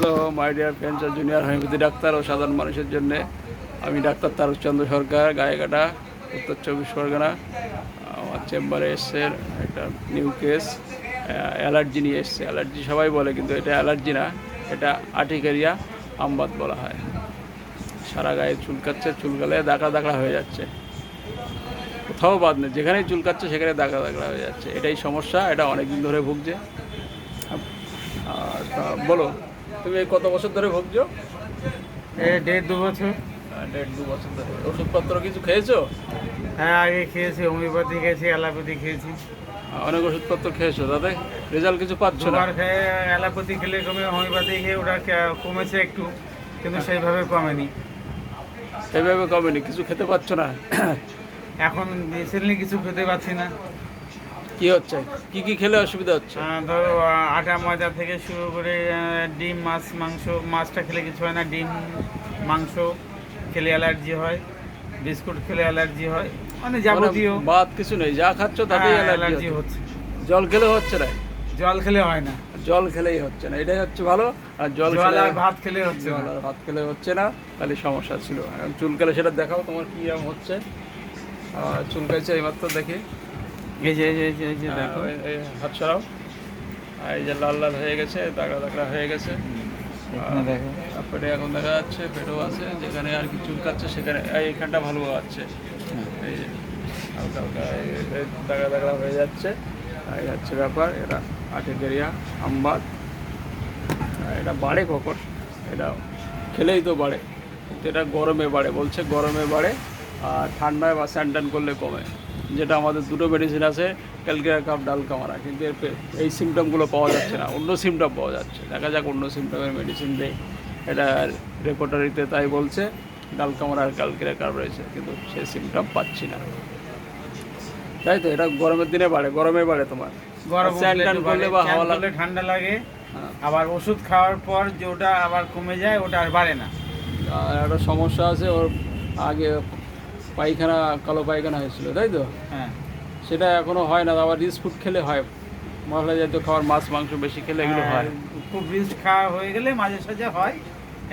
Hello my dear friends junior homeopathy doctor ও সাধারণ মানুষের জন্য আমি ডাক্তার তারকচন্দ্র সরকার গায়েঘাটা উত্তর চব্বিশ পরগনা আমার চেম্বারে এসছে একটা নিউ কেস অ্যালার্জি নিয়ে এসছে অ্যালার্জি সবাই বলে কিন্তু এটা অ্যালার্জি না এটা আর্টিকেরিয়া আমবাদ বলা হয় সারা গায়ে চুলকাচ্ছে চুলকালে দাগড়া দাগড়া হয়ে যাচ্ছে কোথাও বাদ নেই যেখানেই চুলকাচ্ছে সেখানে দাগড়া দাগড়া হয়ে যাচ্ছে এটাই সমস্যা এটা অনেক দিন ধরে ভুগছে আর বলো তুমি কত বছর ধরে ভুগছো? এ দেড় দু বছর। আহ, দেড় দু বছর ধরে। ওষুধপত্র কিছু খেয়েছো? হ্যাঁ আগে খেয়েছি হোমিওপ্যাথি খেয়েছি অ্যালোপ্যাথি খেয়েছি। অনেক ওষুধপত্র খেয়েছো তাতে রেজাল্ট কিছু পাচ্ছ না? দুবার খেয়ে অ্যালোপ্যাথি খেলে কমে হোমিওপ্যাথি খেয়ে ওটা কমেছে একটু কিন্তু সেইভাবে কমেনি। সেভাবে কমেনি কিছু খেতে পাচ্ছ না? এখন রিসেন্টলি কিছু খেতে পাচ্ছি না। কি হচ্ছে? কি কি খেলে অসুবিধা হচ্ছে? ধরো আটা ময়দা থেকে শুরু করে ডিম মাছ মাংস মাছটা খেলে কিছু হয় না। ডিম মাংস খেলে অ্যালার্জি হয় বিস্কুট খেলে অ্যালার্জি হয় মানে যাবতীয়। মানে বাদ কিছু নেই যা খাচ্ছ তাতেই হ্যাঁ, অ্যালার্জি হচ্ছে। জল খেলেও হচ্ছে না? জল খেলে হয় না। জল খেলেই হচ্ছে না এটাই হচ্ছে ভালো। আর জল খেলে ভাত খেলে হচ্ছে না। ভাত খেলে হচ্ছে না তাহলে সমস্যা ছিল। এখন চুল খেলে সেটা দেখাও তোমার কি হচ্ছে। চুলকাইছে এইমাত্র দেখি। এই যে এই যে- এই যে- দেখো। এই- এই হাত সরাও। আর এই যে লাল লাল হয়ে গেছে দাগড়া দাগড়া হয়ে গেছে। পেটে এখন দেখা। যাচ্ছে পেটও আছে যেখানে আর কি চুলকাচ্ছে সেখানে এই এখানটা ভালো আছে। এই যে হালকা হালকা দাগড়া দাগড়া হয়ে যাচ্ছে। এই হচ্ছে ব্যাপার এটা আটেকেরিয়া আমবাদ। এটা বাড়ে কখন? এটা খেলেই তো বাড়ে। কিন্তু এটা গরমে বাড়ে বলছে গরমে বাড়ে আর ঠান্ডায় বা স্যান টান করলে কমে। যেটা আমাদের দুটো মেডিসিন আছে ক্যালকেরা কাপ ডাল কামারা কিন্তু এর এই সিমটমগুলো পাওয়া যাচ্ছে না। অন্য সিমটম পাওয়া যাচ্ছে। দেখা যাক অন্য সিমটমের মেডিসিন দেয় এটা রেপোর্টারিতে তাই বলছে ডাল কামারা আর ক্যালকেরা কাপ রয়েছে কিন্তু সেই সিমটম পাচ্ছি না। তাই তো? এটা গরমের দিনে বাড়ে। গরমে বাড়ে তোমার। করলে বা হাওয়া লাগলে ঠান্ডা লাগে। হ্যাঁ। আবার ওষুধ খাওয়ার পর যে ওটা আবার কমে যায় ওটা আর বাড়ে না। আর একটা সমস্যা আছে ওর আগে পায়খানা কালো পায়খানা হয়েছিল তাই তো? হ্যাঁ। সেটা এখনও হয় না আবার রিচ ফুড খেলে হয়। মশলা জাতীয় খাবার মাছ মাংস বেশি খেলে এগুলো হয় খুব রিচ খাওয়া হয়ে গেলে মাঝে সাঝে হয়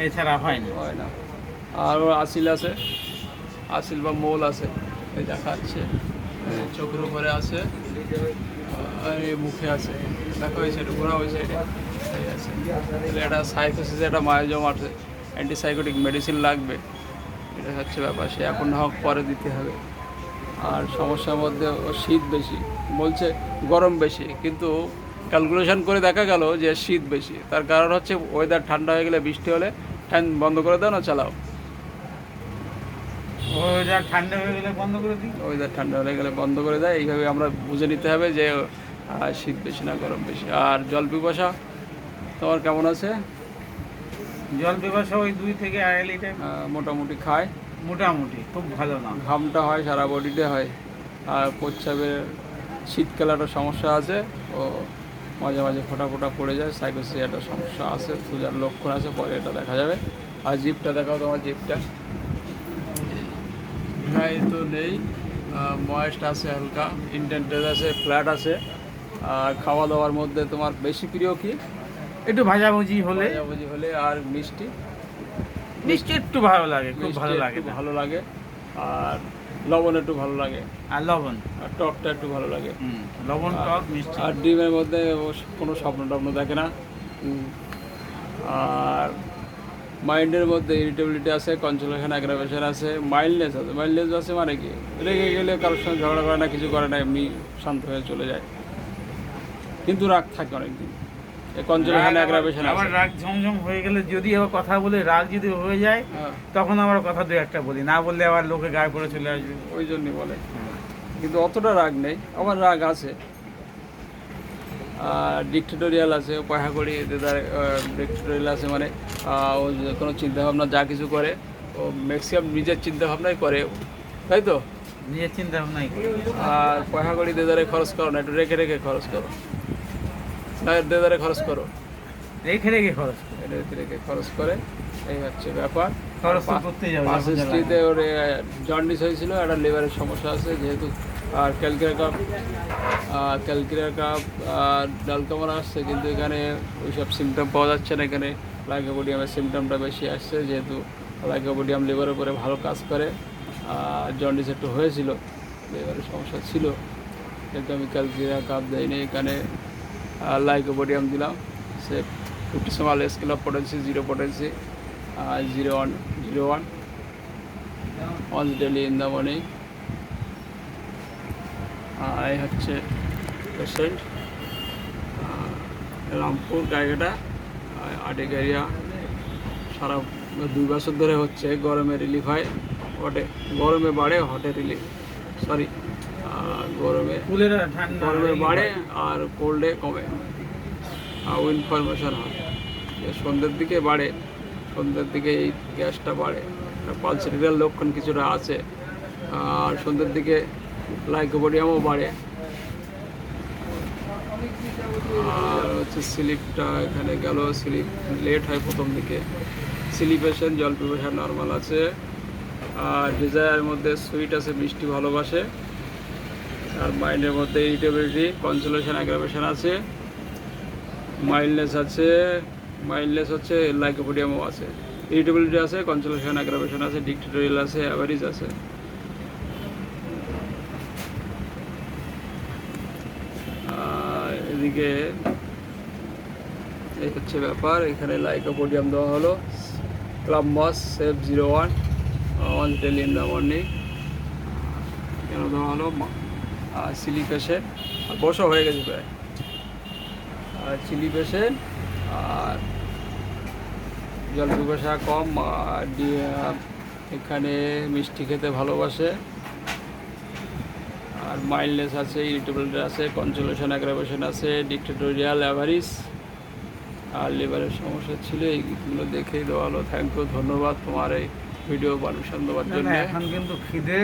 এছাড়া হয় না। হয় না। আর আসিল আছে আসিল বা মোল আছে এই দেখাচ্ছে। চোখের উপরে আছে আর মুখে আছে। দেখা হয়েছে এটা ঘোরা হয়েছে এটা আছে। একটা সাইকোসিস একটা মায়োজম আছে অ্যান্টিসাইকোটিক মেডিসিন লাগবে। এটা হচ্ছে ব্যাপার সে এখন না হোক পরে দিতে হবে। আর সমস্যার মধ্যে শীত বেশি বলছে গরম বেশি কিন্তু ক্যালকুলেশন করে দেখা গেল যে শীত বেশি। তার কারণ হচ্ছে ওয়েদার ঠান্ডা হয়ে গেলে বৃষ্টি হলে ফ্যান বন্ধ করে দাও না চালাও। ওটা ঠান্ডা হয়ে গেলে বন্ধ করে দিই? ওয়েদার ঠান্ডা হয়ে গেলে বন্ধ করে দেয় এইভাবে আমরা বুঝে নিতে হবে যে শীত বেশি না গরম বেশি। আর জল পিপাসা তোমার কেমন আছে? জল পিপাসা ওই দুই থেকে আড়াই লিটার মোটামুটি খায়। মোটামুটি খুব ভালো না। ঘামটা হয় সারা বডিতে হয়। আর প্রচ্ছাবের শীতকালে একটা সমস্যা আছে। ও মাঝে মাঝে ফোটা ফোটা পড়ে যায় সাইকোসি একটা সমস্যা আছে সুজার লক্ষণ আছে পরে এটা দেখা যাবে। আর জিপটা দেখাও তোমার জিপটা। এই তো নেই। ময়েস্ট আছে হালকা ইন্টেন্টেড আছে ফ্ল্যাট আছে। আর খাওয়া দাওয়ার মধ্যে তোমার বেশি প্রিয় কি? একটু ভাজাভুজি হলে। ভাজাভুজি হলে আর মিষ্টি। মিষ্টি একটু ভালো লাগে খুব ভালো লাগে ভালো লাগে। আর লবণ একটু ভালো লাগে। আর লবণ? আর টকটা একটু ভালো লাগে। লবণ টক মিষ্টি। আর ডিমের মধ্যে কোনো স্বপ্ন টপ্ন দেখে না। আর মাইন্ডের মধ্যে ইরিটেবিলিটি আছে কনসোলেশন অ্যাগ্রাভেশন আছে মাইল্ডনেস আছে। মাইল্ডনেস আছে মানে কি? রেগে গেলে কারোর সঙ্গে ঝগড়া করে না কিছু করে না এমনি শান্ত হয়ে চলে যায়। কিন্তু রাগ থাকে অনেকদিন। রাগ অ্যাগ্রাভেশন আবার রাগ ঝমঝম হয়ে গেলে যদি আবার কথা বলে রাগ যদি হয়ে যায় হ্যাঁ, তখন আবার কথা দু একটা বলি। না বললে আবার লোকে গায়ে পড়ে চলে আসবে। ওই জন্যই বলে। কিন্তু অতটা রাগ নেই আমার রাগ আছে। ডিক্টেটোরিয়াল আছে পয়সা করি ডিক্টেটোরিয়াল আছে মানে ও যে কোনো চিন্তাভাবনা যা কিছু করে ও ম্যাক্সিমাম নিজের চিন্তাভাবনাই করে। তাই তো? নিজের চিন্তা ভাবনাই আর পয়সা করি দেদারে খরচ করো না একটু রেখে রেখে খরচ করো। না দেদারে খরচ করো। রেখে রেখে খরচ করি। রেখে রেখে খরচ করে এই হচ্ছে ব্যাপার। খরচ তো যাবে, পাঁচ যখন ওর জন্ডিস হয়েছিল একটা লিভারের সমস্যা আছে যেহেতু আর ক্যালকিরা কাপ ক্যালকিরা কাপ আর ডালকামার আসছে কিন্তু এখানে ওইসব সিমটম পাওয়া যাচ্ছে না এখানে। লাইকোপোডিয়ামের সিমটমটা বেশি আসছে যেহেতু লাইকোপোডিয়াম লিভারের উপরে ভালো কাজ করে আর জন্ডিস একটু হয়েছিল লিভারের সমস্যা ছিল কিন্তু আমি ক্যালকিরা কাপ দেয়নি এখানে। লাইকোপোডিয়াম দিলাম। সে fifty small of potency zero potency zero one zero one on daily in the morning এই হচ্ছে পেশেন্ট রামপুর গাইঘাটা আটেক এরিয়া সারা দুই বছর ধরে হচ্ছে, গরমে রিলিফ হয়। হটে গরমে বাড়ে, হটে রিলিফ সরি গরমে গরমে বাড়ে আর কোল্ডে কমে। উইন্ড ফরমেশন হয় যে সন্ধ্যের দিকে বাড়ে সন্ধ্যের দিকে এই গ্যাসটা বাড়ে। পালসেরিয়াল লক্ষণ কিছুটা আছে আর সন্ধ্যের দিকে লাইকোপোডিয়ামও বাড়ে। আর হচ্ছে স্লিপটা এখানে গেল স্লিপ লেট হয় প্রথম দিকে। স্লিপেশন জল প্রিপারেশন নর্মাল আছে। আর ডিজায়ার মধ্যে সুইট আছে মিষ্টি ভালোবাসে। আর মাইন্ডের মধ্যে ইরিটেবিলিটি কনসোলেশন অ্যাগ্রাভেশন আছে। মাইল্ডনেস আছে মাইল্ডনেস হচ্ছে লাইকোপোডিয়ামও আছে। ইরিটেবিলিটি আছে কনসোলেশন অ্যাগ্রাভেশন আছে ডিক্টেটোরিয়াল আছে অ্যাভারেজ আছে। এদিকে এই হচ্ছে ব্যাপার, এখানে লাইকোপোডিয়াম দেওয়া হলো। Club moss safe zero one one tell in the কেন দেওয়া হলো? চিলি আর বসা হয়ে গেছে প্রায়। আর চিলি পেশেন্ট, আর জল পিপাসা কম, আর এখানে মিষ্টি খেতে ভালোবাসে। আর মাইল্ডনেস আছে ইরিটেবিলিটি আছে, কনসোলেশন অ্যাগ্রাভেশন আছে, ডিক্টেটোরিয়াল অ্যাভারিস। আর লিভারের সমস্যা ছিল, এইগুলো দেখেই দেওয়া হলো। থ্যাংক ইউ ধন্যবাদ তোমার এই ভিডিও পারমিশন দেওয়ার জন্য এখন কিন্তু খিদে